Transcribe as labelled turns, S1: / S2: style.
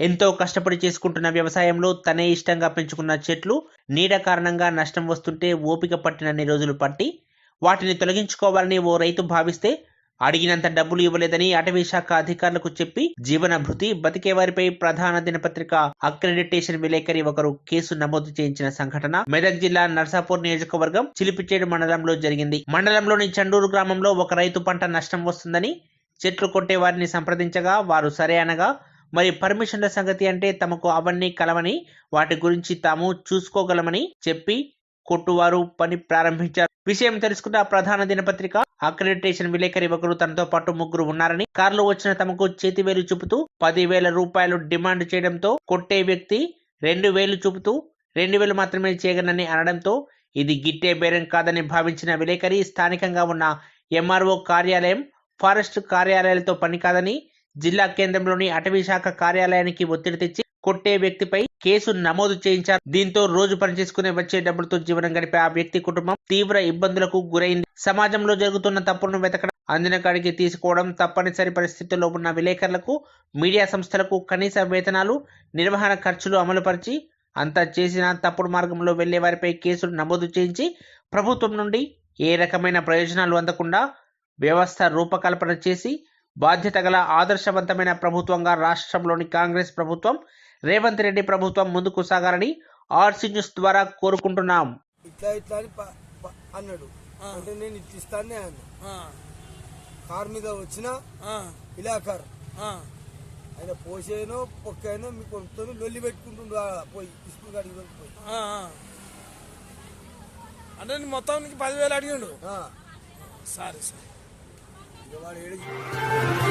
S1: ఎంతో కష్టపడి చేసుకుంటున్న వ్యవసాయంలో తనే ఇష్టంగా పెంచుకున్న చెట్లు నీడ కారణంగా నష్టం వస్తుంటే ఓపిక పట్టినన్ని రోజులు పట్టి వాటిని తొలగించుకోవాలని ఓ రైతు భావిస్తే అడిగినంత డబ్బులు ఇవ్వలేదని అటవీ శాఖ అధికారులకు చెప్పి జీవన భృతి బతికే వారిపై ప్రధాన దినపత్రిక అక్రెడిటేషన్ విలేకరి ఒకరు కేసు నమోదు చేయించిన సంఘటన మెదక్ జిల్లా నర్సాపూర్ నియోజకవర్గం చిలిపిచేడు మండలంలో జరిగింది. మండలంలోని చండూరు గ్రామంలో ఒక రైతు పంట నష్టం వస్తుందని చెట్లు కొట్టే వారిని సంప్రదించగా వారు సరే అనగా మరి పర్మిషన్ల సంగతి అంటే తమకు అవన్నీ కలవని వాటి గురించి తాము చూసుకోగలమని చెప్పి కొట్టువారు పని ప్రారంభించారు. విషయం తెలుసుకున్న ప్రధాన దినపత్రిక అక్రెడిటేషన్ విలేకరి ఒకరు తనతో పాటు ముగ్గురు ఉన్నారని కారులో వచ్చిన తమకు చేతివేలు చూపుతూ పదివేల రూపాయలు డిమాండ్ చేయడంతో కొట్టే వ్యక్తి రెండు వేలు చూపుతూ రెండు వేలు మాత్రమే చేయగలనని అనడంతో ఇది గిట్టే బేరం కాదని భావించిన విలేకరి స్థానికంగా ఉన్న ఎంఆర్ఓ కార్యాలయం ఫారెస్ట్ కార్యాలయాలతో పని కాదని జిల్లా కేంద్రంలోని అటవీ శాఖ కార్యాలయానికి ఒత్తిడి తెచ్చి కొట్టే వ్యక్తిపై కేసు నమోదు చేయించారు. దీంతో రోజు పనిచేసుకునే వచ్చే డబ్బులతో జీవనం గడిపే ఆ వ్యక్తి కుటుంబం తీవ్ర ఇబ్బందులకు గురైంది. సమాజంలో జరుగుతున్న తప్పులను వెతకడం అందిన కాడికి తీసుకోవడం తప్పనిసరి పరిస్థితుల్లో ఉన్న విలేకరులకు మీడియా సంస్థలకు కనీస వేతనాలు నిర్వహణ ఖర్చులు అమలుపరిచి అంతా చేసిన తప్పుడు మార్గంలో వెళ్ళే వారిపై కేసులు నమోదు చేయించి ప్రభుత్వం నుండి ఏ రకమైన ప్రయోజనాలు అందకుండా వ్యవస్థ రూపకల్పన చేసి బాధ్యత గల ఆదర్శవంతమైన ప్రభుత్వంగా రాష్ట్రంలోని కాంగ్రెస్ ప్రభుత్వం రేవంత్ రెడ్డి ప్రభుత్వం ముందుకు సాగాలని ఆర్సీ న్యూస్ ద్వారా కోరుకుంటున్నాం.
S2: ఇట్లా ఇట్లా అని ప- ప- అన్నాడు. అంటే నేను ఇట్లా ఇస్తానే అన్న. కార్ మీద వచ్చిన ఇలా కార్. ఆయన పోసేనో పొక్కైనో మీ కొడుకుతో లొల్లి పెట్టుకుంటుండు పోయి స్కూల్ కాడికి పోయి.
S3: అంటే నీ మొత్తం నీకు పదివేలు అడిగిండు. సరే సరే.
S2: Eu Violeta.